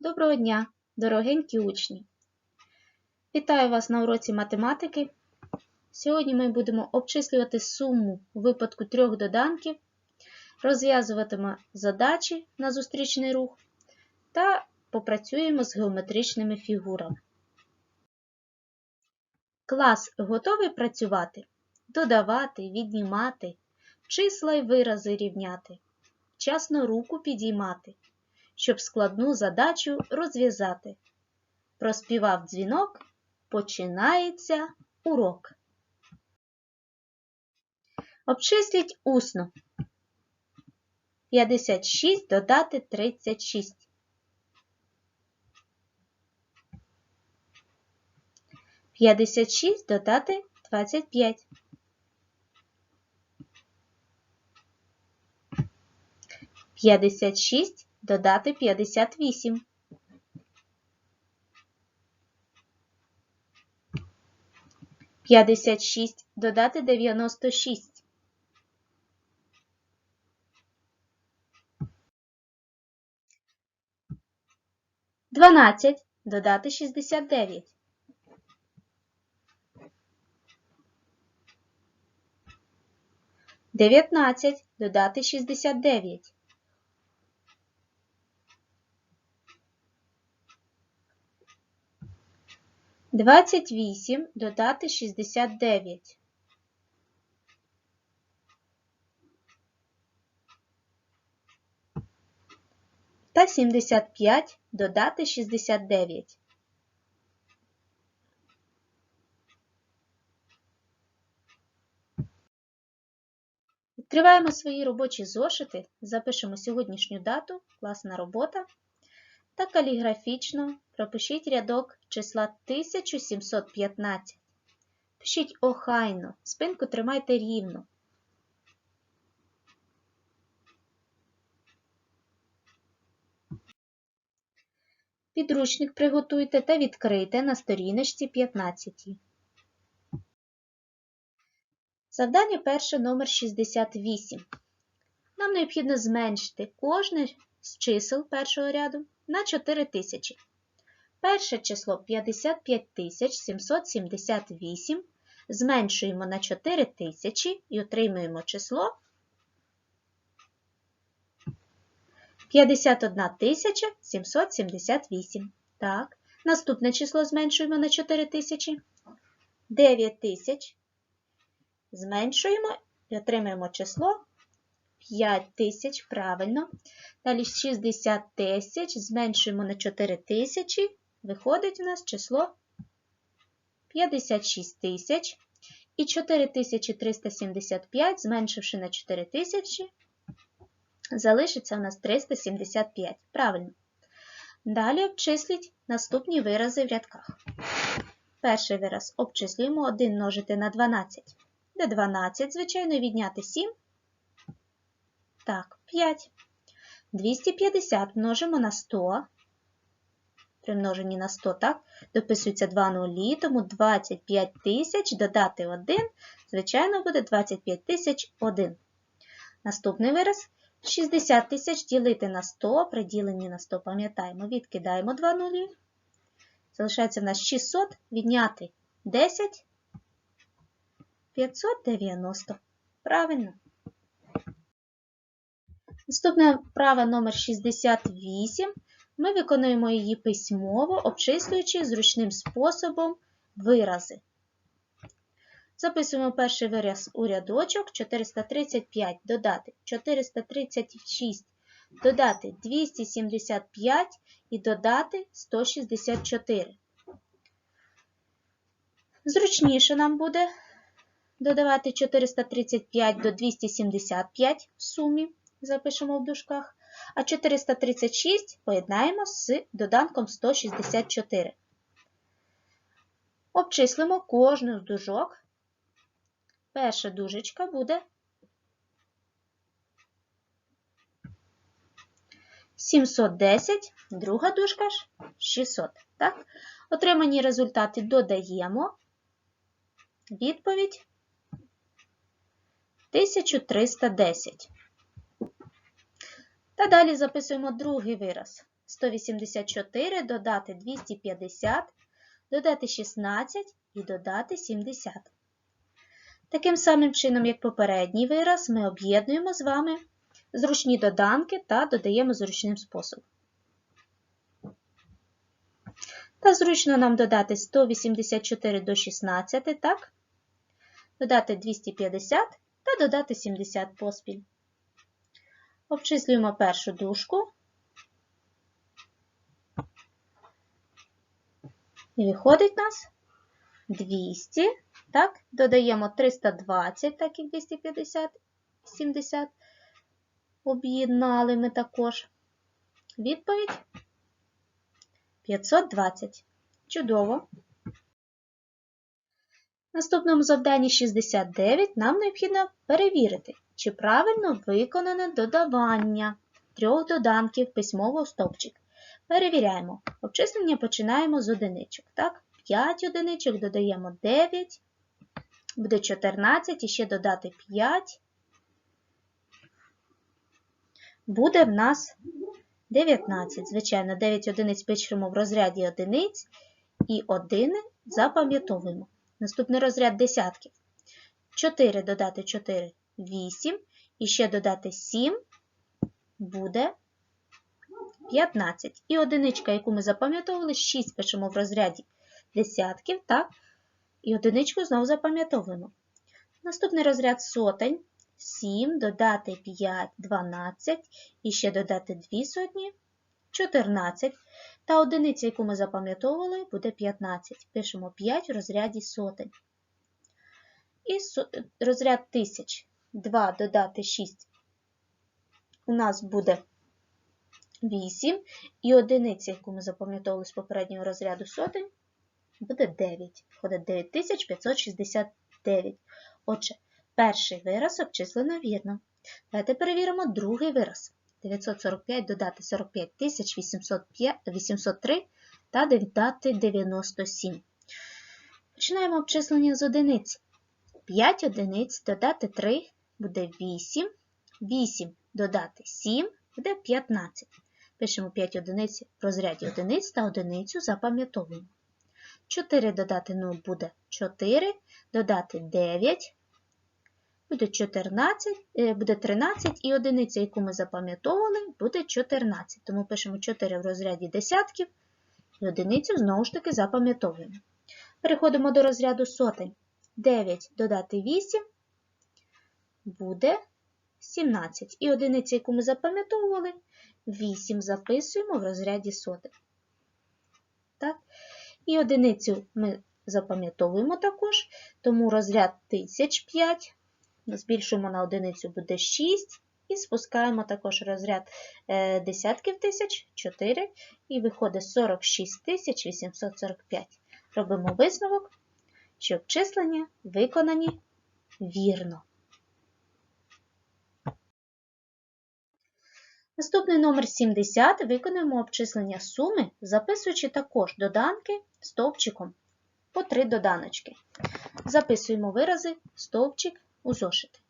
Доброго дня, дорогенькі учні! Вітаю вас на уроці математики. Сьогодні ми будемо обчислювати суму у випадку трьох доданків, розв'язуватимемо задачі на зустрічний рух та попрацюємо з геометричними фігурами. Клас готовий працювати, додавати, віднімати, числа й вирази рівняти, вчасно руку підіймати щоб складну задачу розв'язати. Проспівав дзвінок, починається урок. Обчисліть усно. 56 додати 36. 56 додати 25. 56 додати 58. П'ятдесят шість додати дев'яносто шість. Дванадцять додати шістдесят дев'ять. Дев'ятнадцять додати шістдесят дев'ять. Двадцять вісім додати шістдесят дев'ять. Та сімдесят п'ять додати шістдесят дев'ять. Відкриваємо свої робочі зошити, запишемо сьогоднішню дату, класна робота та каліграфічно пропишіть рядок числа 1715. Пишіть охайно, спинку тримайте рівно. Підручник приготуйте та відкрийте на сторіночці 15. Завдання перше номер 68. Нам необхідно зменшити кожне з чисел першого ряду на 4 тисячі. Перше число 55 778 зменшуємо на 4 тисячі і отримуємо число 51 778. Так, наступне число зменшуємо на 4 тисячі. 9 тисяч. Зменшуємо і отримаємо число 5 тисяч, правильно. Далі 60 тисяч, зменшуємо на 4 тисячі, виходить у нас число 56 тисяч. І 4375, зменшивши на 4 тисячі, залишиться у нас 375. Правильно. Далі обчисліть наступні вирази в рядках. Перший вираз обчислюємо 1 множити на 12. Де 12, звичайно, відняти 7. Так, 5. 250 множимо на 100. При множенні на 100, так, дописується 2 нулі, тому 25 тисяч додати 1, звичайно, буде 25 тисяч 1. Наступний вираз 60 тисяч ділити на 100, при діленні на 100, пам'ятаємо, відкидаємо 2 нулі. Залишається в нас 600, відняти 10, 590. Правильно. Наступна вправа номер 68. Ми виконуємо її письмово, обчислюючи зручним способом вирази. Записуємо перший вираз у рядочок 435 додати 436, додати 275 і додати 164. Зручніше нам буде додавати 435 до 275 в сумі запишемо в дужках, а 436 поєднаємо з доданком 164. Обчислимо кожну з дужок. Перша дужечка буде 710, друга дужка ж 600. Так? Отримані результати додаємо. Відповідь 1310. Та далі записуємо другий вираз. 184, додати 250, додати 16 і додати 70. Таким самим чином, як попередній вираз, ми об'єднуємо з вами зручні доданки та додаємо зручним способом. Та зручно нам додати 184 до 16, так? Додати 250 та додати 70 поспіль. Обчислюємо першу дужку. І виходить у нас 200. Так, додаємо 320, так як 250, 70. Об'єднали ми також. Відповідь 520. Чудово. В наступному завданні 69 нам необхідно перевірити, чи правильно виконане додавання трьох доданків письмового стовпчик. Перевіряємо. Обчислення починаємо з одиничок. Так? 5 одиничок додаємо 9, буде 14 і ще додати 5. Буде в нас 19. Звичайно, 9 одиниць пишемо в розряді одиниць і 1 запам'ятовуємо. Наступний розряд десятків. 4 додати 4 8. І ще додати 7 буде 15. І одиничка, яку ми запам'ятовували, 6 пишемо в розряді десятків, так? І одиничку знову запам'ятовуємо. Наступний розряд сотень. 7, додати 5, 12, і ще додати 2 сотні, 14. Та одиниця, яку ми запам'ятовували, буде 15. Пишемо 5 в розряді сотень. І розряд тисяч. 2 додати 6 у нас буде 8. І одиниця, яку ми запам'ятовували з попереднього розряду сотень, буде 9. Входить 9569. Отже, перший вираз обчислено вірно. Давайте перевіримо другий вираз. 945 додати 45 803 та додати 97. Починаємо обчислення з одиниць. 5 одиниць додати 3 буде 8. 8 додати 7 буде 15. Пишемо 5 одиниць в розряді одиниць та одиницю запам'ятовуємо. 4 додати 0 буде 4, додати 9, буде 14, буде 13 і одиниця, яку ми запам'ятовували, буде 14. Тому пишемо 4 в розряді десятків і одиницю знову ж таки запам'ятовуємо. Переходимо до розряду сотень. 9 додати 8 буде 17. І одиниця, яку ми запам'ятовували, 8 записуємо в розряді сотень. Так? І одиницю ми запам'ятовуємо також, тому розряд 1005 збільшуємо на одиницю буде 6, і спускаємо також розряд е, десятків тисяч 4, і виходить 46 845. Робимо висновок, що обчислення виконані вірно. Наступний номер 70 виконуємо обчислення суми, записуючи також доданки стовпчиком по три доданочки. Записуємо вирази стовпчик у зошит.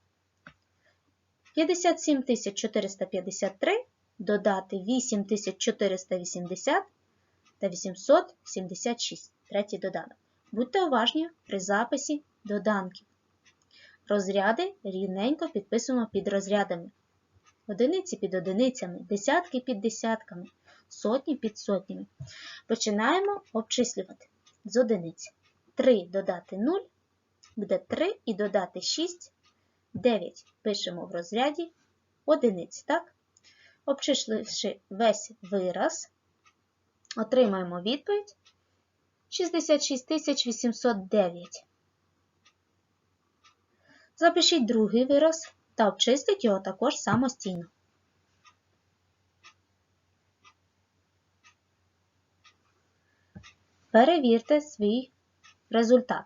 57 453 додати 8480 та 876 третій доданок. Будьте уважні при записі доданків. Розряди рівненько підписуємо під розрядами. Одиниці під одиницями, десятки під десятками, сотні під сотнями. Починаємо обчислювати з одиниць. 3 додати 0 буде 3 і додати 6, 9 пишемо в розряді одиниць. так? Обчисливши весь вираз, отримаємо відповідь 66 809. Запишіть другий вираз та обчистить його також самостійно. Перевірте свій результат.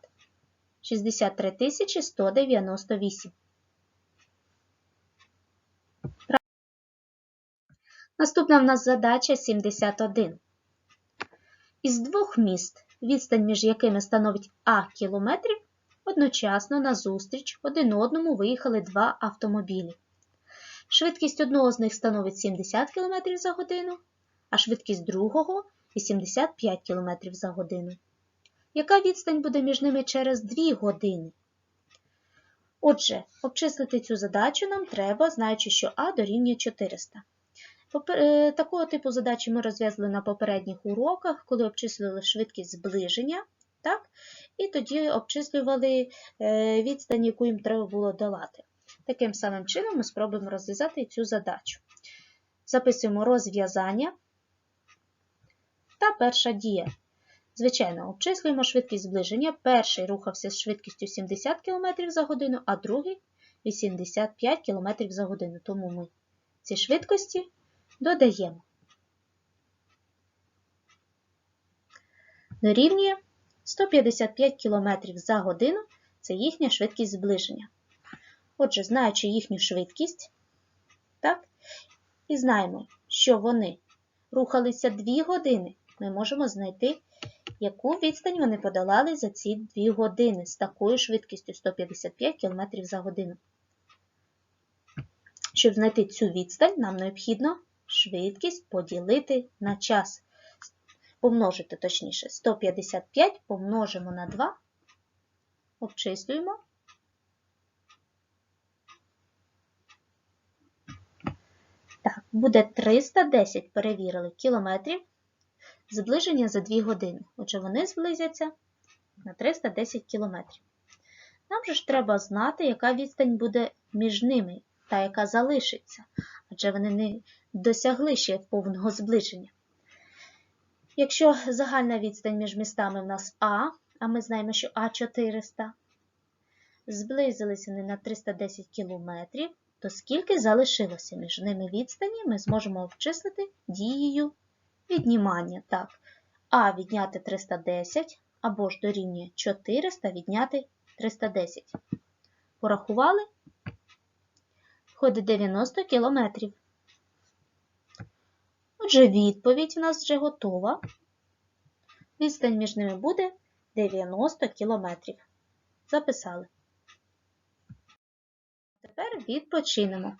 63 198. Наступна в нас задача 71. Із двох міст, відстань між якими становить А кілометрів, одночасно назустріч один одному виїхали два автомобілі. Швидкість одного з них становить 70 км за годину, а швидкість другого 85 км за годину. Яка відстань буде між ними через 2 години? Отже, обчислити цю задачу нам треба, знаючи, що А дорівнює 400. Е, Такого типу задачі ми розв'язали на попередніх уроках, коли обчислювали швидкість зближення, так? І тоді обчислювали е, відстань, яку їм треба було долати. Таким самим чином ми спробуємо розв'язати цю задачу. Записуємо розв'язання та перша дія. Звичайно, обчислюємо швидкість зближення. Перший рухався з швидкістю 70 км за годину, а другий 85 км за годину. Тому ми ці швидкості додаємо. Дорівнює 155 км за годину це їхня швидкість зближення. Отже, знаючи їхню швидкість, так, і знаємо, що вони рухалися 2 години, ми можемо знайти, яку відстань вони подолали за ці 2 години з такою швидкістю 155 км за годину. Щоб знайти цю відстань, нам необхідно швидкість поділити на час. Помножити, точніше, 155 помножимо на 2, обчислюємо. Так, буде 310, перевірили, кілометрів зближення за 2 години. Отже, вони зблизяться на 310 кілометрів. Нам же ж треба знати, яка відстань буде між ними та яка залишиться, адже вони не досягли ще повного зближення. Якщо загальна відстань між містами в нас А, а ми знаємо, що А400, зблизилися вони на 310 кілометрів, то скільки залишилося між ними відстані, ми зможемо обчислити дією віднімання. Так, А відняти 310 або ж дорівнює 400 відняти 310. Порахували? Входить 90 кілометрів. Отже, відповідь у нас вже готова. Відстань між ними буде 90 кілометрів. Записали. Тепер відпочинемо.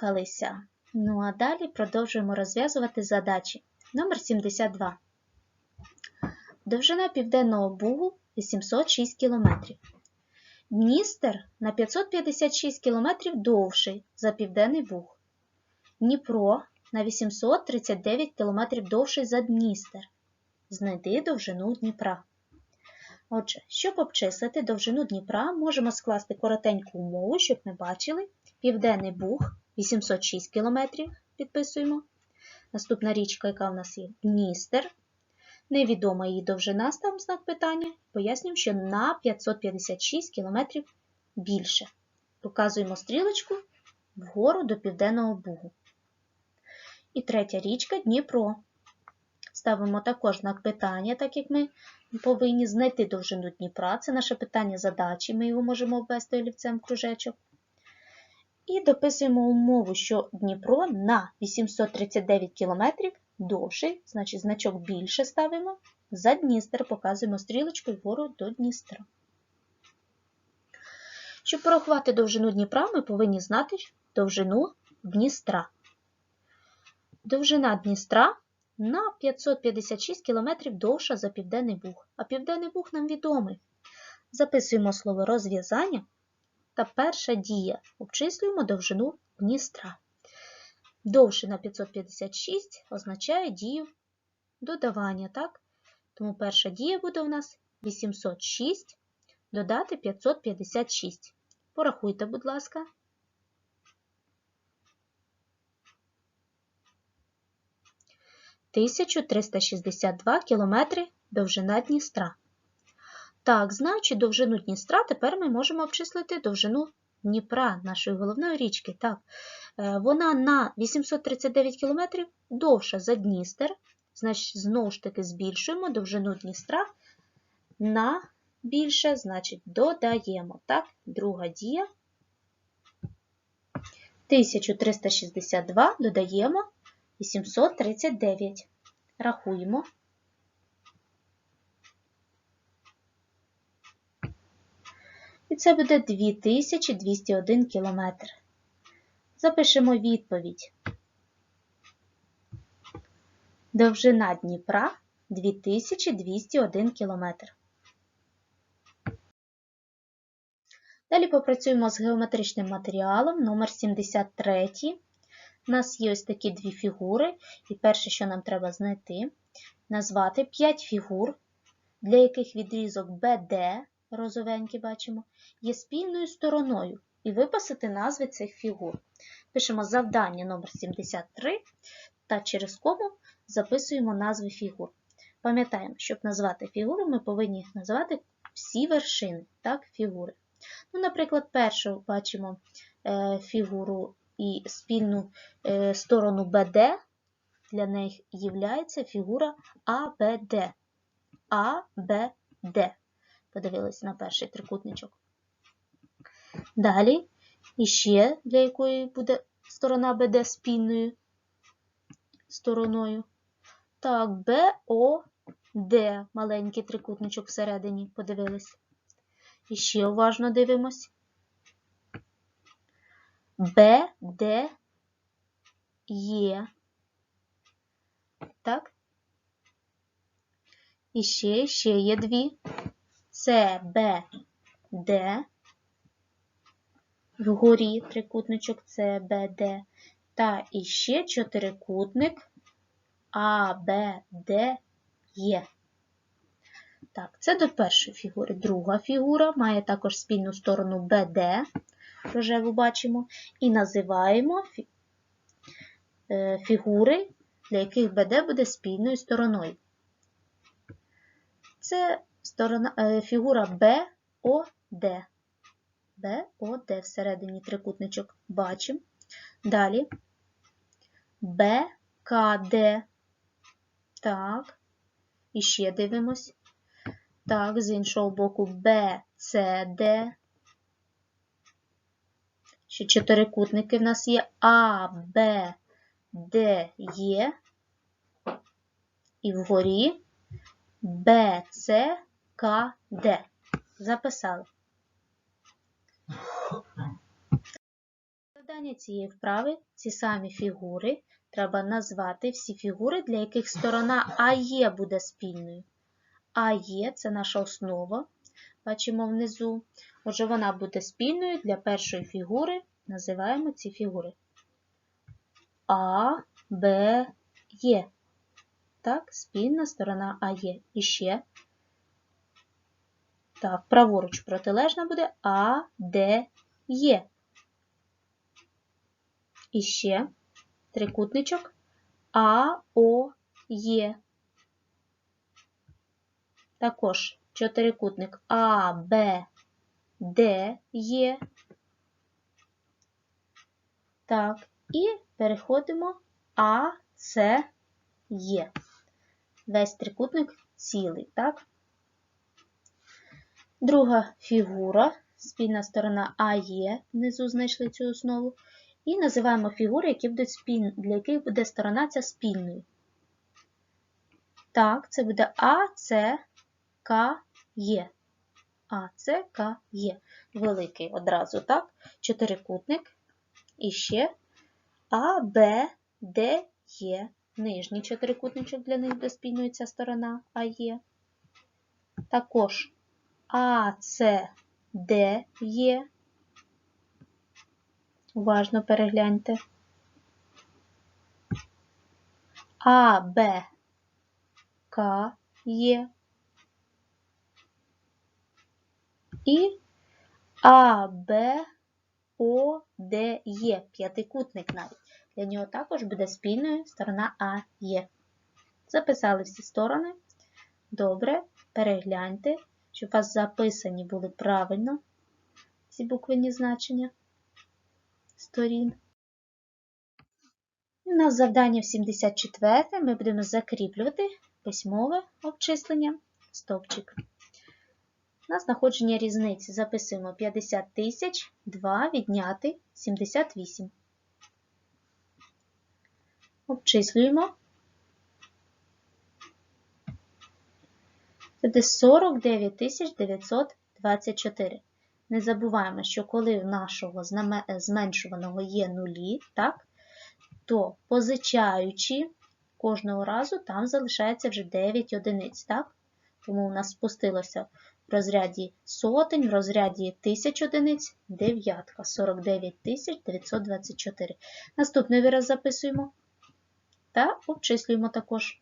Круто. Ну а далі продовжуємо розв'язувати задачі. Номер 72. Довжина південного бугу 806 км. Дністер на 556 км довший за південний буг. Дніпро на 839 км довший за Дністер. Знайди довжину Дніпра. Отже, щоб обчислити довжину Дніпра, можемо скласти коротеньку умову, щоб ми бачили. Південний Буг 806 км, підписуємо. Наступна річка, яка в нас є Дністер. Невідома її довжина, ставимо знак питання. Пояснюємо, що на 556 км більше. Показуємо стрілочку вгору до Південного Бугу. І третя річка Дніпро. Ставимо також знак питання, так як ми повинні знайти довжину Дніпра. Це наше питання задачі, ми його можемо ввести олівцем в кружечок. І дописуємо умову, що Дніпро на 839 км довший, значить значок більше ставимо. За Дністер показуємо стрілочкою вгору до Дністра. Щоб порахувати довжину Дніпра, ми повинні знати довжину Дністра. Довжина Дністра на 556 км довша за Південний Буг, а Південний Буг нам відомий. Записуємо слово розв'язання та перша дія. Обчислюємо довжину Дністра. Довше на 556 означає дію додавання, так? Тому перша дія буде у нас 806 додати 556. Порахуйте, будь ласка. Тисячу 362 кілометри довжина Дністра. Так, знаючи довжину Дністра, тепер ми можемо обчислити довжину Дніпра, нашої головної річки. Так, е, Вона на 839 км довша за Дністер. Значить, знову ж таки збільшуємо довжину Дністра на більше, значить, додаємо. Так, друга дія. 1362 додаємо 839. Рахуємо. І це буде 2201 кілометр. Запишемо відповідь. Довжина Дніпра 2201 кілометр. Далі попрацюємо з геометричним матеріалом номер 73. У нас є ось такі дві фігури, і перше, що нам треба знайти, назвати 5 фігур, для яких відрізок BD, розовенький бачимо, є спільною стороною, і виписати назви цих фігур. Пишемо завдання номер 73 та через кому записуємо назви фігур. Пам'ятаємо, щоб назвати фігуру, ми повинні назвати всі вершини так, фігури. Ну, Наприклад, першу бачимо е, фігуру і спільну е, сторону BD, для неї є фігура ABD. ABD. Подивилися на перший трикутничок. Далі, іще для якої буде сторона BD спільною стороною. Так, BOD, маленький трикутничок всередині, подивились. І ще уважно дивимось. Б, Д, Є. Так? І ще, ще є дві. С, Б, Д. Вгорі трикутничок С, Б, Д. Та іще чотирикутник А, Б, Д, Є. Так, це до першої фігури. Друга фігура має також спільну сторону BD, рожеву бачимо, і називаємо фігури, для яких BD буде спільною стороною. Це сторона, фігура BOD. BOD всередині трикутничок бачимо. Далі BKD. Так, і ще дивимось. Так, з іншого боку Б, С, Д. Ще чотирикутники в нас є А, Б, Д, Є. І вгорі Б, С, К, Д. Записали. Завдання цієї вправи ці самі фігури. Треба назвати всі фігури, для яких сторона АЄ буде спільною. АЄ це наша основа, бачимо внизу. Отже, вона буде спільною для першої фігури. Називаємо ці фігури А, Б, Є. Так, спільна сторона АЄ. І ще. Так, праворуч протилежна буде А, Д, Є. І ще трикутничок А, О, Є. Також чотирикутник А, Б, Д є. Так, і переходимо А, С, Є. Весь трикутник цілий, так? Друга фігура спільна сторона АЄ, внизу знайшли цю основу. І називаємо фігури, які будуть спіль... для яких буде сторона ця спільною. Так, це буде АЦ, К, Є. АЦ, К, Є. Великий одразу, так? Чотирикутник. І ще А, Б, Д, Є. Нижній чотирикутничок для них буде спільною ця сторона АЄ. Також А, С, Д, Є. Уважно перегляньте. А, Б, К є. І А, Б, О, Д є. П'ятикутник навіть. Для нього також буде спільною сторона А є. Записали всі сторони. Добре, перегляньте, щоб у вас записані були правильно ці буквені значення сторін. У нас завдання в 74 ми будемо закріплювати письмове обчислення стовпчик. На знаходження різниці записуємо 50 тисяч 2 відняти 78. Обчислюємо. Буде 49 924. Не забуваємо, що коли в нашого зменшуваного є нулі, так, то позичаючи кожного разу, там залишається вже 9 одиниць. так? Тому у нас спустилося в розряді сотень, в розряді тисяч одиниць дев'ятка, 49 924. Наступний вираз записуємо та обчислюємо також.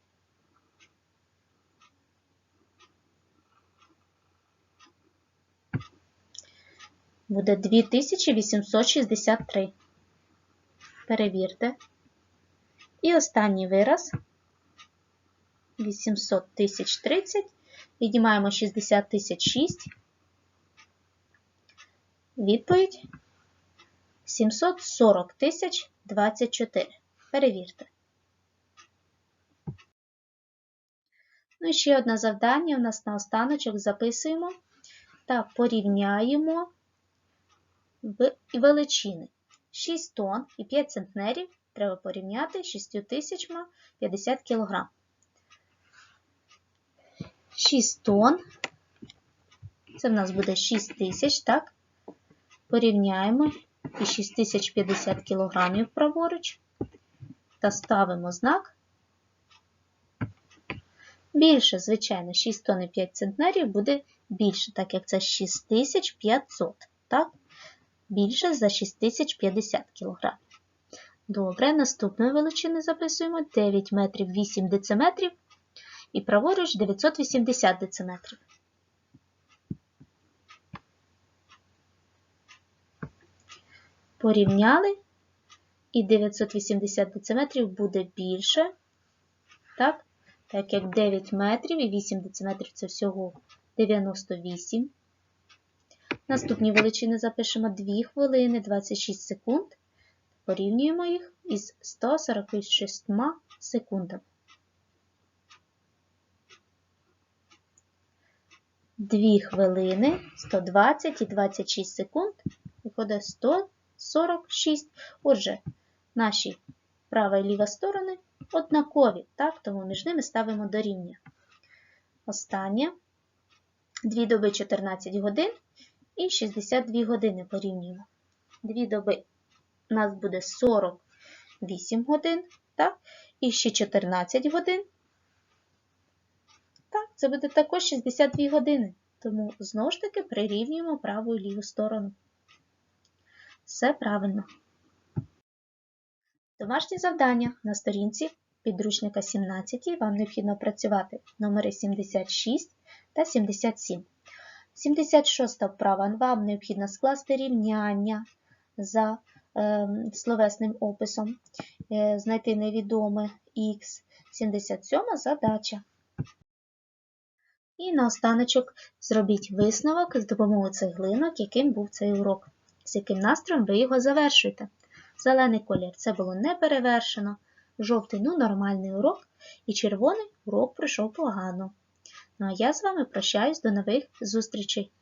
Буде 2863. Перевірте. І останній вираз 800 тисяч 30. Віднімаємо 60 тисяч 6. Відповідь 740 тисяч 24. Перевірте. Ну і ще одне завдання у нас на останочок записуємо та порівняємо величини. 6 тонн і 5 центнерів треба порівняти з 6 тисячами 50 кг. 6 тонн, це в нас буде 6 тисяч, так? Порівняємо і 6050 кг праворуч та ставимо знак. Більше, звичайно, 6 тонн і 5 центнерів буде більше, так як це 6500, так? Більше за 6050 кг. Добре, наступної величини записуємо 9 метрів 8 дециметрів і праворуч 980 дециметрів. Порівняли, і 980 дециметрів буде більше, так? так як 9 метрів і 8 дециметрів це всього 98. Наступні величини запишемо 2 хвилини 26 секунд. Порівнюємо їх із 146 секундами. 2 хвилини 120 і 26 секунд виходить 146. Отже, наші права і ліва сторони однакові, так? тому між ними ставимо дорівняння. Останнє 2 доби 14 годин і 62 години порівнюємо. 2 доби у нас буде 48 годин, так? і ще 14 годин. Так, це буде також 62 години. Тому знову ж таки прирівнюємо праву і ліву сторону. Все правильно. Домашні завдання на сторінці підручника 17 вам необхідно працювати номери 76 та 77. 76 вправа вам необхідно скласти рівняння за е, словесним описом, е, знайти невідоме х. 77 задача. І наостаночок зробіть висновок з допомогою цеглинок, яким був цей урок, з яким настроєм ви його завершуєте. Зелений колір це було не перевершено, жовтий ну нормальний урок, і червоний урок пройшов погано. Ну а я з вами прощаюсь до нових зустрічей.